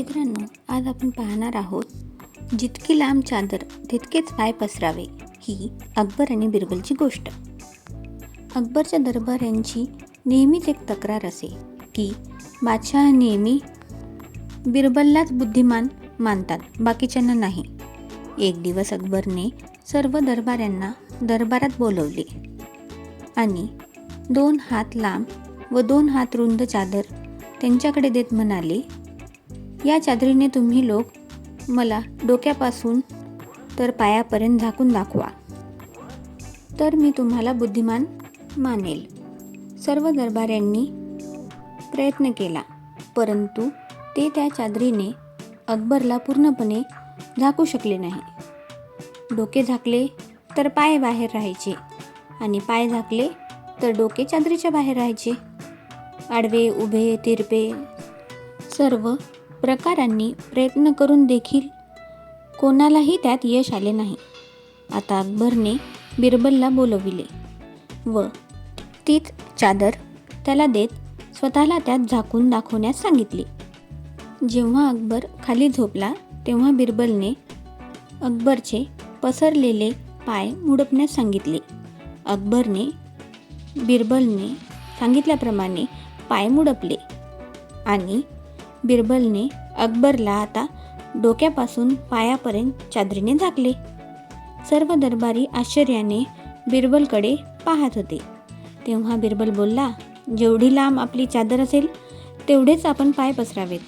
मित्रांनो आज आपण पाहणार आहोत जितकी लांब चादर तितकेच पाय पसरावे ही अकबर आणि बिरबलची गोष्ट. अकबरच्या दरबाऱ्यांची नेहमीच एक तक्रार असे की बादशाह नेहमी बिरबललाच बुद्धिमान मानतात बाकीच्यांना नाही. एक दिवस अकबरने सर्व दरबाऱ्यांना दरबारात बोलवले आणि दोन हात लांब व दोन हात रुंद चादर त्यांच्याकडे देत म्हणाले या चादरीने तुम्ही लोक मला डोक्यापासून तर पायापर्यंत झाकून दाखवा. तर मी तुम्हाला बुद्धिमान मानेल. सर्व दरबाऱ्यांनी प्रयत्न केला परंतु ते त्या चादरीने अकबरला पूर्णपणे झाकू शकले नाही. डोके झाकले तर पाय बाहेर राहायचे आणि पाय झाकले तर डोके चादरीच्या बाहेर राहायचे. आडवे उभे तिरपे सर्व प्रकारांनी प्रयत्न करून देखील कोणालाही त्यात यश आले नाही. आता अकबरने बिरबलला बोलविले व तीच चादर त्याला देत स्वतःला त्यात झाकून दाखवण्यास सांगितले. जेव्हा अकबर खाली झोपला तेव्हा बिरबलने अकबरचे पसरलेले पाय मुडपण्यास सांगितले. अकबरने बिरबलने सांगितल्याप्रमाणे पाय मुडपले आणि बिरबलने अकबरला आता डोक्यापासून पायापर्यंत चादरीने झाकले. सर्व दरबारी आश्चर्याने बिरबलकडे पाहत होते. तेव्हा बिरबल बोलला जेवढी लांब आपली चादर असेल तेवढेच आपण पाय पसरावेत.